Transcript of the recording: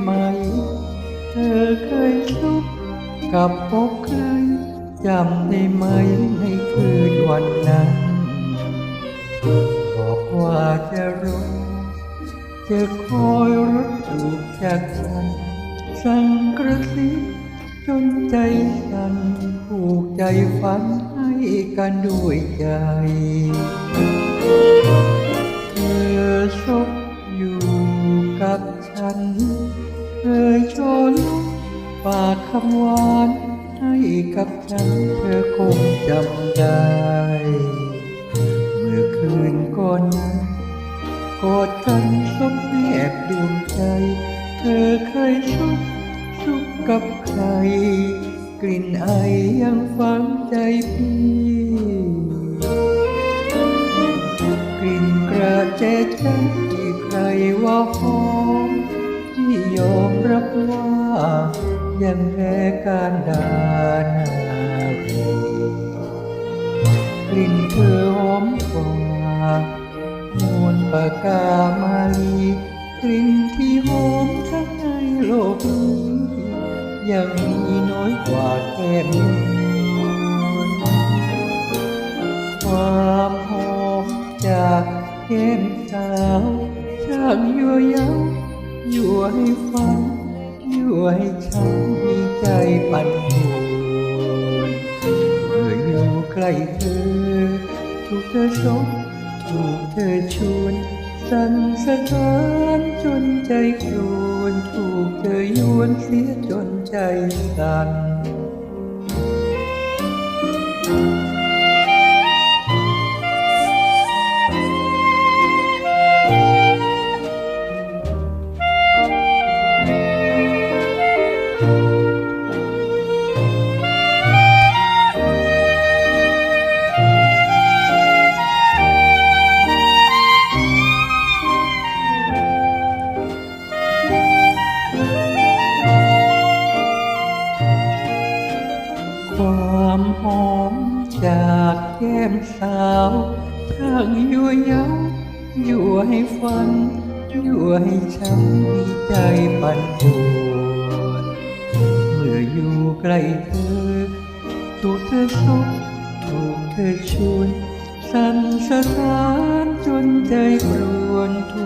ไหม เธอเคยพบกับพบใครจำได้ไหมในคืนวันนั้น บอกว่าจะรู้ จะคอยรับถูกจากฉัน สั่งกระซิบจนใจสั่นผูกใจฝันให้กันด้วยใจ ชนฝากคำหวานให้กับฉันเธอคงจำได้ เมื่อคืนก่อนนั้นกอดกันซบแนบดวงใจ เธอเคยชุบชุบกับใคร กลิ่นไอยังฝังใจพี่ กลิ่นกระเจใจที่ใครว่าหอม ยอมรับว่ายังแพ้การดานารีกลิ่นเธอหอมกว่ามวลปากกามาลีกลิ่นที่หอมทั้งในโลกนี้ยังมีน้อยกว่าแก้มวลความหอมจากแก้มสาวช่างยั่วเย้า อยู่ให้ฟันยั่วให้ฉันมีใจปั่นป่วนเมื่ออยู่ใกล้เธอ ถูกเธอชมถูกเธอชวนสั่นสะท้านจนใจกรวนถูกเธอยวนเสียจนใจสั่น ความหอมจากแก้มสาวช่างยั่วเย้ายั่วให้ฝันยั่วให้ช้ำมีใจปั่นป่วนเมื่ออยู่ใกล้เธอถูกเธอซบถูกเธอชวน สั่นสะท้านจนใจกรวนถู